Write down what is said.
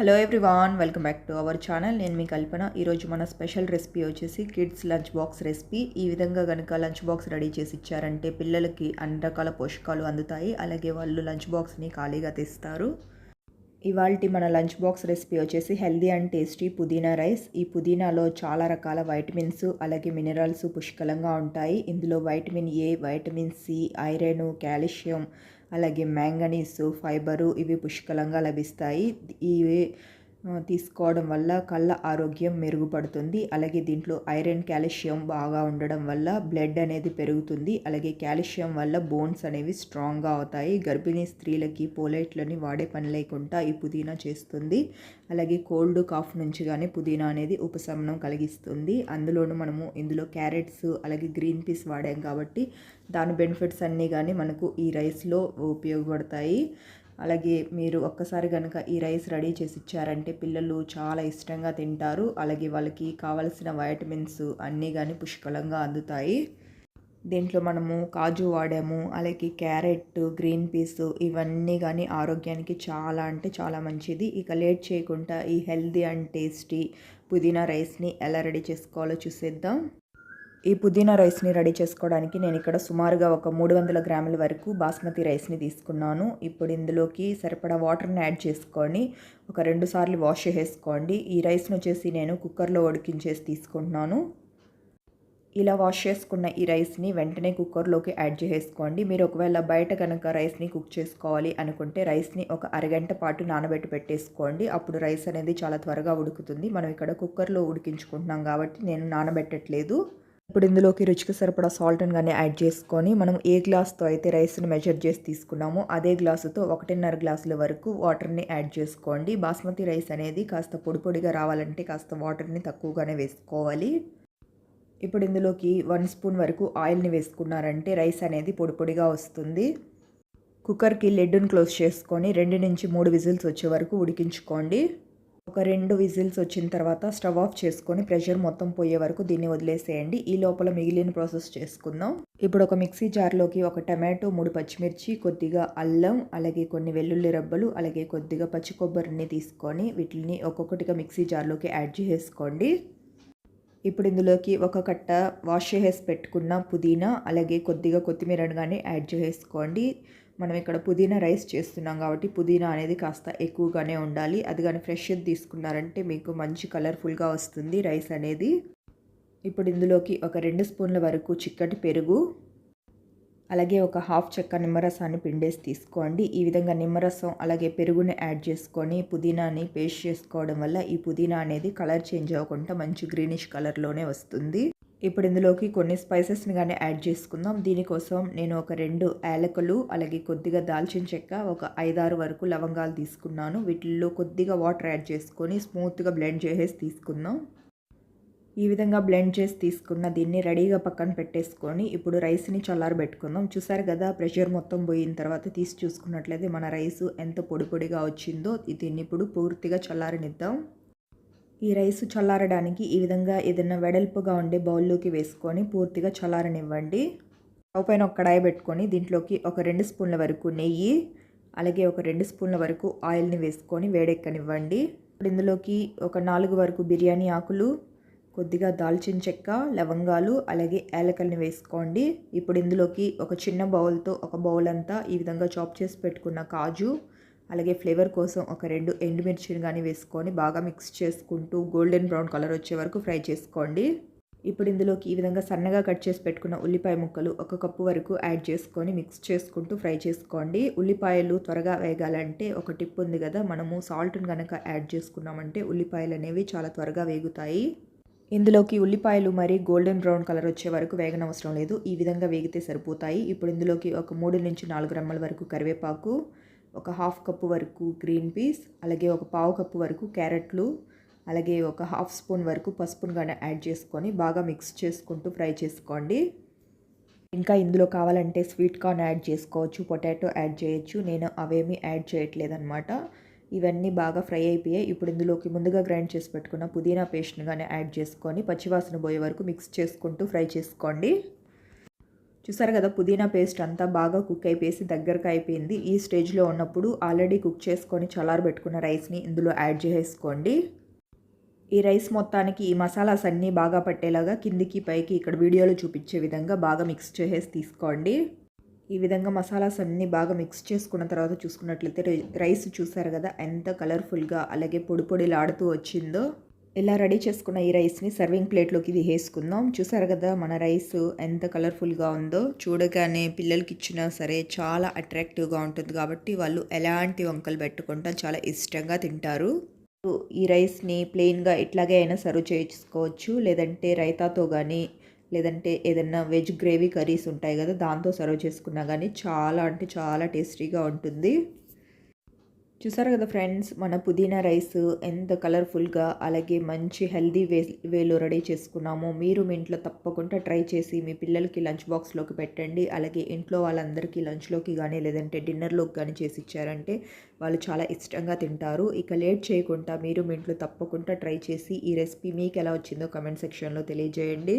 Hello everyone welcome back to our channel నేను మీ కల్పన. ఈరోజు మన స్పెషల్ రెసిపీ వచ్చేసి కిడ్స్ లంచ్ బాక్స్ రెసిపీ. ఈ విధంగా కనుక లంచ్ బాక్స్ రెడీ చేసి ఇచ్చారంటే పిల్లలకి అన్ని రకాల పోషకాలు అందుతాయి. అలాగే వాళ్ళు లంచ్ బాక్స్ని ఖాళీగా తెస్తారు. ఇవాళ మన లంచ్ బాక్స్ రెసిపీ వచ్చేసి హెల్దీ అండ్ టేస్టీ పుదీనా రైస్. ఈ పుదీనాలో చాలా రకాల వైటమిన్స్ అలాగే మినరల్స్ పుష్కలంగా ఉంటాయి. ఇందులో vitamin A vitamin C iron calcium అలాగే మ్యాంగనీస్ ఫైబరు ఇవి పుష్కలంగా లభిస్తాయి. ఇవి తీసుకోవడం వల్ల కళ్ళ ఆరోగ్యం మెరుగుపడుతుంది. అలాగే దీంట్లో ఐరన్ కాల్షియం బాగా ఉండడం వల్ల బ్లడ్ అనేది పెరుగుతుంది. అలాగే కాల్షియం వల్ల బోన్స్ అనేవి స్ట్రాంగ్గా అవుతాయి. గర్భిణీ స్త్రీలకి పోలైట్లని వాడే పని లేకుండా ఈ పుదీనా చేస్తుంది. అలాగే కోల్డ్ కాఫ్ నుంచి కానీ పుదీనా అనేది ఉపశమనం కలిగిస్తుంది. అందులోనూ మనము ఇందులో క్యారెట్స్ అలాగే గ్రీన్ పీస్ వాడాం కాబట్టి దాని బెనిఫిట్స్ అన్నీ కానీ మనకు ఈ రైస్లో ఉపయోగపడతాయి. అలాగే మీరు ఒక్కసారి కనుక ఈ రైస్ రెడీ చేసి ఇచ్చారంటే పిల్లలు చాలా ఇష్టంగా తింటారు. అలాగే వాళ్ళకి కావలసిన వైటమిన్స్ అన్నీ కానీ పుష్కలంగా అందుతాయి. దీంట్లో మనము కాజు వాడాము అలాగే క్యారెట్ గ్రీన్ పీస్ ఇవన్నీ కానీ ఆరోగ్యానికి చాలా అంటే చాలా మంచిది. ఇక లేట్ చేయకుండా ఈ హెల్దీ అండ్ టేస్టీ పుదీనా రైస్ని ఎలా రెడీ చేసుకోవాలో చూసేద్దాం. ఈ పుదీనా రైస్ని రెడీ చేసుకోవడానికి నేను ఇక్కడ సుమారుగా ఒక మూడు వందల గ్రాముల వరకు బాస్మతి రైస్ని తీసుకున్నాను. ఇప్పుడు ఇందులోకి సరిపడా వాటర్ని యాడ్ చేసుకొని ఒక రెండు సార్లు వాష్ చేసుకోండి ఈ రైస్ని వచ్చేసి నేను కుక్కర్లో ఉడికించేసి తీసుకుంటున్నాను. ఇలా వాష్ చేసుకున్న ఈ రైస్ని వెంటనే కుక్కర్లోకి యాడ్ చేసుకోండి మీరు ఒకవేళ బయట కనుక రైస్ని కుక్ చేసుకోవాలి అనుకుంటే రైస్ని ఒక అరగంట పాటు నానబెట్టి పెట్టేసుకోండి. అప్పుడు రైస్ అనేది చాలా త్వరగా ఉడుకుతుంది. మనం ఇక్కడ కుక్కర్లో ఉడికించుకుంటున్నాం కాబట్టి నేను నానబెట్టట్లేదు. ఇప్పుడు ఇందులోకి రుచికి సరిపడా సాల్ట్ అని కానీ యాడ్ చేసుకొని మనం ఏ గ్లాస్తో అయితే రైస్ని మెజర్ చేసి తీసుకున్నామో అదే గ్లాసుతో ఒకటిన్నర గ్లాసుల వరకు వాటర్ని యాడ్ చేసుకోండి. బాస్మతి రైస్ అనేది కాస్త పొడి పొడిగా రావాలంటే కాస్త వాటర్ని తక్కువగానే వేసుకోవాలి. ఇప్పుడు ఇందులోకి వన్ స్పూన్ వరకు ఆయిల్ని వేసుకున్నారంటే రైస్ అనేది పొడి పొడిగా వస్తుంది. కుక్కర్కి లెడ్డును క్లోజ్ చేసుకొని రెండు నుంచి మూడు విజిల్స్ వచ్చే వరకు ఉడికించుకోండి. ఒక రెండు విజిల్స్ వచ్చిన తర్వాత స్టవ్ ఆఫ్ చేసుకొని ప్రెషర్ మొత్తం పోయే వరకు దీన్ని వదిలేసేయండి. ఈ లోపల మిగిలిన ప్రాసెస్ చేసుకుందాం. ఇప్పుడు ఒక మిక్సీ జార్లోకి ఒక టమాటో మూడు పచ్చిమిర్చి కొద్దిగా అల్లం అలాగే కొన్ని వెల్లుల్లి రబ్బలు అలాగే కొద్దిగా పచ్చి కొబ్బరిని తీసుకొని వీటిని ఒక్కొక్కటిగా మిక్సీ జార్లోకి యాడ్ చేసుకోండి ఇప్పుడు ఇందులోకి ఒక కట్ట వాష్ చేసి పెట్టుకున్న పుదీనా అలాగే కొద్దిగా కొత్తిమీరను కానీ యాడ్ చేసుకోండి మనం ఇక్కడ పుదీనా రైస్ చేస్తున్నాం కాబట్టి పుదీనా అనేది కాస్త ఎక్కువగానే ఉండాలి. అది కానీ ఫ్రెష్ తీసుకున్నారంటే మీకు మంచి కలర్ఫుల్గా వస్తుంది రైస్ అనేది. ఇప్పుడు ఇందులోకి ఒక రెండు స్పూన్ల వరకు చిక్కటి పెరుగు అలాగే ఒక హాఫ్ చెక్క నిమ్మరసాన్ని పిండేసి తీసుకోండి. ఈ విధంగా నిమ్మరసం అలాగే పెరుగుని యాడ్ చేసుకొని పుదీనాని పేస్ట్ చేసుకోవడం వల్ల ఈ పుదీనా అనేది కలర్ చేంజ్ అవ్వకుండా మంచి గ్రీనిష్ కలర్లోనే వస్తుంది. ఇప్పుడు ఇందులోకి కొన్ని స్పైసెస్ని కానీ యాడ్ చేసుకుందాం. దీనికోసం నేను ఒక రెండు యాలకులు అలాగే కొద్దిగా దాల్చిన చెక్క ఒక ఐదారు వరకు లవంగాలు తీసుకున్నాను. వీటిల్లో కొద్దిగా వాటర్ యాడ్ చేసుకొని స్మూత్గా బ్లెండ్ చేసేసి తీసుకుందాం. ఈ విధంగా బ్లెండ్ చేసి తీసుకున్న దీన్ని రెడీగా పక్కన పెట్టేసుకొని ఇప్పుడు రైస్ని చల్లారబెట్టుకుందాం చూసారు కదా ప్రెషర్ మొత్తం పోయిన తర్వాత తీసి చూసుకున్నట్లయితే మన రైస్ ఎంత పొడి పొడిగా వచ్చిందో దీన్ని ఇప్పుడు పూర్తిగా చల్లారనిద్దాం. ఈ రైస్ చల్లారడానికి ఈ విధంగా ఏదైనా వెడల్పుగా ఉండే బౌల్లోకి వేసుకొని పూర్తిగా చల్లారనివ్వండి. స్టవ్ పైన ఒక కడాయి పెట్టుకొని దీంట్లోకి ఒక రెండు స్పూన్ల వరకు నెయ్యి అలాగే ఒక రెండు స్పూన్ల వరకు ఆయిల్ని వేసుకొని వేడెక్కనివ్వండి. ఇప్పుడు ఇందులోకి ఒక నాలుగు వరకు బిర్యానీ ఆకులు కొద్దిగా దాల్చిన చెక్క లవంగాలు అలాగే యాలకల్ని వేసుకోండి. ఇప్పుడు ఇందులోకి ఒక చిన్న బౌల్తో ఒక బౌల్ అంతా ఈ విధంగా చాప్ చేసి పెట్టుకున్న కాజు అలాగే ఫ్లేవర్ కోసం ఒక రెండు ఎండుమిర్చిని కానీ వేసుకొని బాగా మిక్స్ చేసుకుంటూ గోల్డెన్ బ్రౌన్ కలర్ వచ్చే వరకు ఫ్రై చేసుకోండి. ఇప్పుడు ఇందులోకి ఈ విధంగా సన్నగా కట్ చేసి పెట్టుకున్న ఉల్లిపాయ ముక్కలు ఒక కప్పు వరకు యాడ్ చేసుకొని మిక్స్ చేసుకుంటూ ఫ్రై చేసుకోండి. ఉల్లిపాయలు త్వరగా వేగాలంటే ఒక టిప్ ఉంది కదా మనము సాల్ట్ని కనుక యాడ్ చేసుకున్నామంటే ఉల్లిపాయలు అనేవి చాలా త్వరగా వేగుతాయి. ఇందులోకి ఉల్లిపాయలు మరి గోల్డెన్ బ్రౌన్ కలర్ వచ్చే వరకు వేగనవసరం లేదు. ఈ విధంగా వేగితే సరిపోతాయి. ఇప్పుడు ఇందులోకి ఒక మూడు నుంచి నాలుగు రెమ్మల వరకు కరివేపాకు ఒక హాఫ్ కప్పు వరకు గ్రీన్ పీస్ అలాగే ఒక పావు కప్పు వరకు క్యారెట్లు అలాగే ఒక హాఫ్ స్పూన్ వరకు పసుపును కానీ యాడ్ చేసుకొని బాగా మిక్స్ చేసుకుంటూ ఫ్రై చేసుకోండి. ఇంకా ఇందులో కావాలంటే స్వీట్ కార్న్ యాడ్ చేసుకోవచ్చు పొటాటో యాడ్ చేయొచ్చు నేను అవేమీ యాడ్ చేయట్లేదన్నమాట. ఇవన్నీ బాగా ఫ్రై అయిపోయాయి. ఇప్పుడు ఇందులోకి ముందుగా గ్రైండ్ చేసి పెట్టుకున్న పుదీనా పేస్ట్ని కానీ యాడ్ చేసుకొని పచ్చివాసన పోయే వరకు మిక్స్ చేసుకుంటూ ఫ్రై చేసుకోండి. చూసారు కదా పుదీనా పేస్ట్ అంతా బాగా కుక్ అయిపోయేసి దగ్గరకు అయిపోయింది. ఈ స్టేజ్లో ఉన్నప్పుడు ఆల్రెడీ కుక్ చేసుకొని చల్లారబెట్టుకున్న రైస్ని ఇందులో యాడ్ చేసుకోండి ఈ రైస్ మొత్తానికి ఈ మసాలాస్ అన్నీ బాగా పట్టేలాగా కిందికి పైకి ఇక్కడ వీడియోలో చూపించే విధంగా బాగా మిక్స్ చేసేసి తీసుకోండి. ఈ విధంగా మసాలాస్ అన్నీ బాగా మిక్స్ చేసుకున్న తర్వాత చూసుకున్నట్లయితే రై- రైస్ చూసారు కదా ఎంత కలర్ఫుల్గా అలాగే పొడి పొడిలాడుతూ వచ్చిందో. ఇలా రెడీ చేసుకున్న ఈ రైస్ని సర్వింగ్ ప్లేట్లోకి ఇది వేసుకుందాం. చూసారు కదా మన రైస్ ఎంత కలర్ఫుల్గా ఉందో. చూడగానే పిల్లలకి ఇచ్చినా సరే చాలా అట్రాక్టివ్గా ఉంటుంది కాబట్టి వాళ్ళు ఎలాంటి వంకలు పెట్టుకుంటా చాలా ఇష్టంగా తింటారు. ఈ రైస్ని ప్లెయిన్గా ఇట్లాగే అయినా సర్వ్ చేసుకోవచ్చు. లేదంటే రైతాతో కానీ లేదంటే ఏదైనా వెజ్ గ్రేవీ కర్రీస్ ఉంటాయి కదా దాంతో సర్వ్ చేసుకున్నా కానీ చాలా అంటే చాలా టేస్టీగా ఉంటుంది. చూసారు కదా ఫ్రెండ్స్ మన పుదీనా రైస్ ఎంత కలర్ఫుల్గా అలాగే మంచి హెల్దీ వే వేలో రెడీ చేసుకున్నామో. మీరు మీ ఇంట్లో తప్పకుండా ట్రై చేసి మీ పిల్లలకి లంచ్ బాక్స్లోకి పెట్టండి. అలాగే ఇంట్లో వాళ్ళందరికీ లంచ్లోకి కానీ లేదంటే డిన్నర్లోకి కానీ చేసి ఇచ్చారంటే వాళ్ళు చాలా ఇష్టంగా తింటారు. ఇక లేట్ చేయకుండా మీరు మీ ఇంట్లో తప్పకుండా ట్రై చేసి ఈ రెసిపీ మీకు ఎలా వచ్చిందో కమెంట్ సెక్షన్లో తెలియజేయండి.